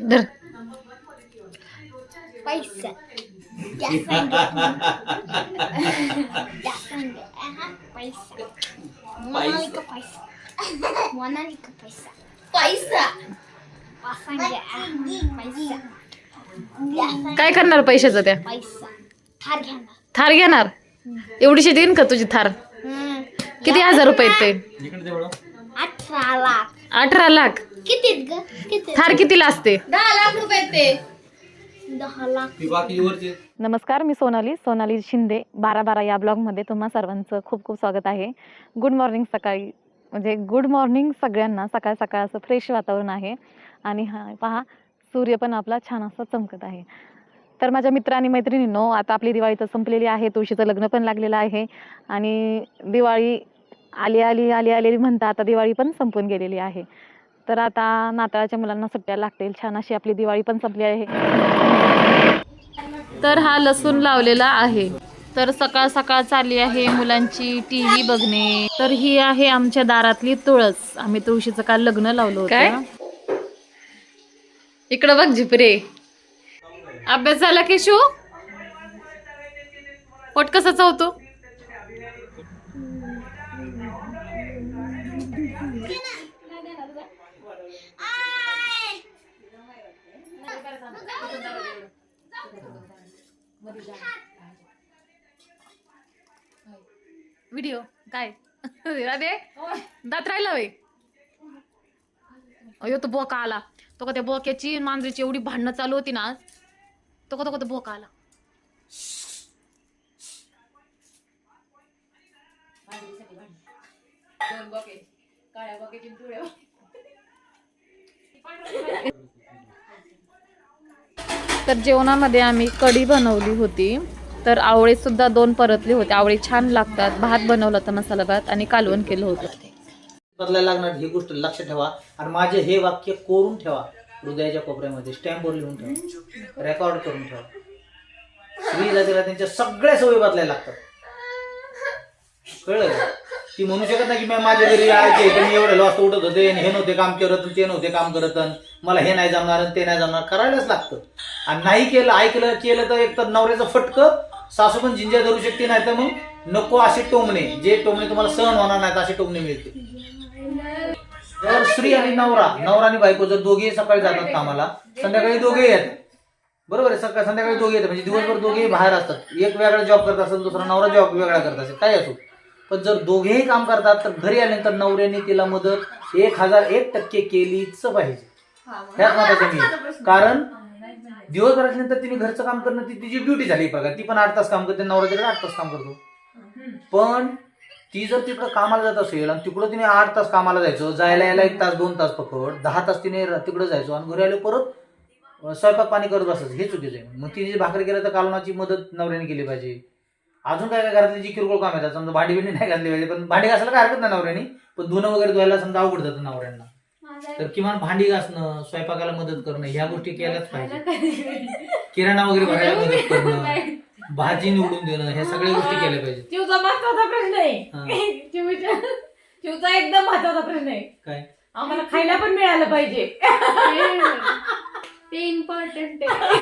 धर पैसा. जास्त पैसा. मोनालिका पैसा. मोनालिका पैसा. पैसा. पैसा. काय करणार पैशाचं त्या? पैसा. थार घेणार. थार घेणार? एवढीशी देईन का तुझी थार. किती हजार रुपये आहेत ते? इकडे तेवढं अठरा लाख. अठरा लाख? किती ग? किती थार कितीला असते? दहा लाख रुपये ते. दहा लाख. ती बाकी वरची? नमस्कार मी सोनाली सोनाली शिंदे बारा बारा या ब्लॉगमध्ये तुम्हा सर्वांचं खूप खूप स्वागत आहे. गुड मॉर्निंग सकाळी म्हणजे गुड मॉर्निंग सगळ्यांना सकाळ सकाळ असं फ्रेश वातावरण आहे. आणि हा पहा सूर्य पण आपला छान असा चमकत आहे. तर माझ्या मित्र आणि मैत्रिणींनो आता आपली दिवाळी तर संपलेली आहे तुळशीचं लग्न पण लागलेलं आहे. आणि दिवाळी आली आली आली आलेली म्हणता आता दिवाळी पण संपून गेलेली आहे. तर आता नाताळाच्या मुलांना सुट्ट्या लागतील. छान अशी आपली दिवाळी पण संपली आहे. तर हा लसूण लावलेला आहे. तर सकाळ सकाळ चालली आहे मुलांची टी व्ही बघणे. तर ही आहे आमच्या दारातली तुळस. आम्ही तुळशीचं काल लग्न लावलं होतं. इकडं बघ झिपरे. अभ्यास झाला केशू पोट कसा होतो व्हिडिओ काय? राधे दात राहिला वे अयो तो बोका आला. तो का त्या बोक्याची मांजरीची एवढी भांडणं चालू होती ना आज? तो का तो का तो बोका आला. तर जेवणामध्ये आम्ही कढी बनवली होती. तर आवळे सुद्धा दोन परतले होते. आवळे छान लागतात. भात बनवला होता मसाला भात आणि कालवण केलं होतं. बदलायला लागणार ही गोष्ट लक्षात ठेवा. आणि माझे हे वाक्य कोरून ठेवा. हृदयाच्या कोपऱ्यामध्ये स्टॅम्पवर लिहून ठेवा. रेकॉर्ड करून ठेवा. स्त्री जातीला त्यांच्या सगळ्या सवयी बदलायला लागतात. कळलं? ती म्हणू शकत नाही की मी माझ्या घरी यायचे तर मी एवढे लॉस उठत होते आणि हे नव्हते काम करत ते नव्हते काम करत आणि मला हे नाही जमणार आणि ते नाही जमणार. करायलाच लागतं. आणि नाही केलं ऐकलं केलं तर एक तर नवऱ्याचं फटकं सासू पण जिंजा धरू शकते नाही तर मग नको असे टोमणे. जे टोमणे तुम्हाला सहन होणार नाहीत असे टोमणे मिळते तर स्त्री आणि नवरा. नवरा आणि बायको जर दोघेही सकाळी जातात कामाला संध्याकाळी दोघेही आहेत. बरोबर आहे सकाळ संध्याकाळी दोघे येतात म्हणजे दिवसभर दोघेही बाहेर असतात. एक वेगळा जॉब करत असेल दुसरा नवरा जॉब वेगळा करत असेल. काय असो. पण जर दोघेही काम करतात तर घरी आल्यानंतर नवऱ्याने तिला मदत एक हजार एक टक्के केलीच पाहिजे. ह्याच महत्वाचं मी. कारण दिवसभराच्या नंतर तिने घरचं काम करणं ती तिची ड्युटी झाली. एक प्रकार ती पण आठ तास काम करते नवरा तिकडे आठ तास काम करतो. पण ती जर तिकडं कामाला जात असेल आणि तिकडं तिने आठ तास कामाला जायचं जायला यायला एक तास दोन तास पकड दहा तास तिने तिकडं जायचो आणि घरी आले परत स्वयंपाक पाणी करत बसायचं. हे चुकीचं आहे. मग तिने जे भाकरी केलं तर कालवणाची मदत नवऱ्याने केली पाहिजे. अजून काय काय घरातली जी किरकोळ काम येतात समजा भांडी बिंडी नाही घातली पाहिजे पण भांडी घासायला काय हरकत नाही नवऱ्याने पण धुणं वगैरे धुवायला समजा अवघड जातं नवऱ्यांना. तर किमान भांडी घासणं स्वयंपाकाला मदत करणं ह्या गोष्टी केल्याच पाहिजे किराणा वगैरे भरायला मदत करणं भाजी निवडून देणं ह्या सगळ्या गोष्टी केल्या पाहिजेत. शिवचा महत्त्वाचा प्रश्न हा. आहे शिवचा एकदम महत्त्वाचा प्रश्न आहे. काय? आम्हाला खायला पण मिळालं पाहिजे. ते इम्पॉर्टंट आहे.